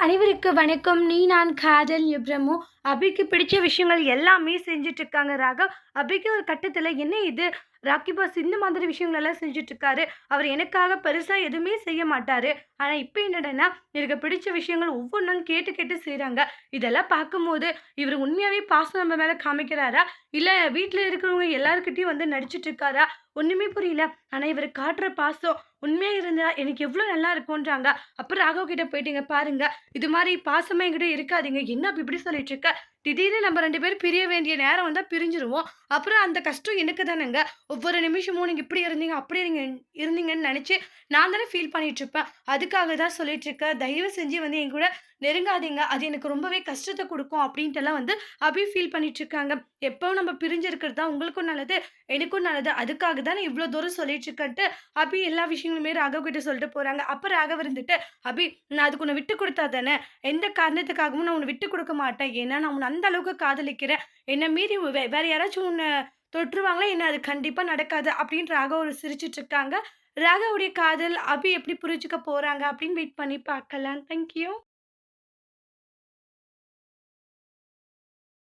அனைவருக்கு வணக்கம். நீ நான் காதல் எப்ரமோ அபிக்கு பிடிச்ச விஷயங்கள் எல்லாமே செஞ்சிட்ருக்காங்க ராகவ். அபிக்கு ஒரு கட்டத்தில் என்ன இது? ராக்கி பாஸ் இந்த மாதிரி விஷயங்களெல்லாம் செஞ்சுட்டு இருக்காரு அவர் எனக்காக பெருசாக எதுவுமே செய்ய மாட்டாரு. ஆனால் இப்போ என்னடனா எனக்கு பிடிச்ச விஷயங்கள் ஒவ்வொன்றும் கேட்டு கேட்டு செய்கிறாங்க இதெல்லாம் பார்க்கும்போது இவர் உண்மையாகவே பாசம் நம்ம மேலே காமிக்கிறாரா? இல்லை வீட்டில் இருக்கிறவங்க எல்லாருக்கிட்டையும் வந்து நடிச்சிட்டு இருக்காரா ஒன்றுமே புரியல. ஆனால் இவர் காட்டுற பாசம் உண்மையாக இருந்தால் எனக்கு எவ்வளோ நல்லா இருக்கும்ன்றாங்க. அப்புறம் ராகவ் கிட்ட போயிட்டீங்க பாருங்க. இது மாதிரி பாசமே என்கிட்ட இருக்காதீங்க. என்ன அப்படி இப்படி சொல்லிட்டு இருக்க திடீர்னு நம்ம ரெண்டு பேரும் பிரிய வேண்டிய நேரம் வந்தால் பிரிஞ்சிருவோம். அப்புறம் அந்த கஷ்டம் எனக்கு தானேங்க. ஒவ்வொரு நிமிஷமும் நீங்கள் இப்படி இருந்தீங்க அப்படி இருங்க இருந்தீங்கன்னு நினச்சி நான் தானே ஃபீல் பண்ணிகிட்ருப்பேன் அதுக்காக தான் சொல்லிகிட்ருக்கேன் தயவு செஞ்சு வந்து என் கூட நெருங்காதீங்க. அது எனக்கு ரொம்பவே கஷ்டத்தை கொடுக்கும் அப்படின்ட்டுலாம் வந்து அபி ஃபீல் பண்ணிகிட்ருக்காங்க எப்போ நம்ம பிரிஞ்சிருக்கிறது தான் உங்களுக்கும் நல்லது எனக்கும் நல்லது. அதுக்காக தான் நான் இவ்வளோ தூரம் சொல்லிகிட்ருக்கேன்ட்டு அபி எல்லா விஷயங்களுமே ராகவ் கிட்ட சொல்லிட்டு போகிறாங்க அப்போ ராகவ் இருந்துட்டு அபி நான் அதுக்கு உன்னை விட்டு கொடுத்தா தானே? எந்த காரணத்துக்காகவும் நான் உன்னை விட்டு கொடுக்க மாட்டேன். ஏன்னா நான் உன்னை அந்த அளவுக்கு காதலிக்கிறேன் என்னை மீறி வே- வேற யாராச்சும் உன்னை தொற்றுவாங்களா? என்ன அது கண்டிப்பாக நடக்காது அப்படின்னு ராகவ் ஒரு சிரிச்சிட்டு இருக்காங்க ராகவுடைய காதல் அபி எப்படி புரிஞ்சுக்க போகிறாங்க அப்படின்னு வெயிட் பண்ணி பார்க்கலாம். தேங்க்யூ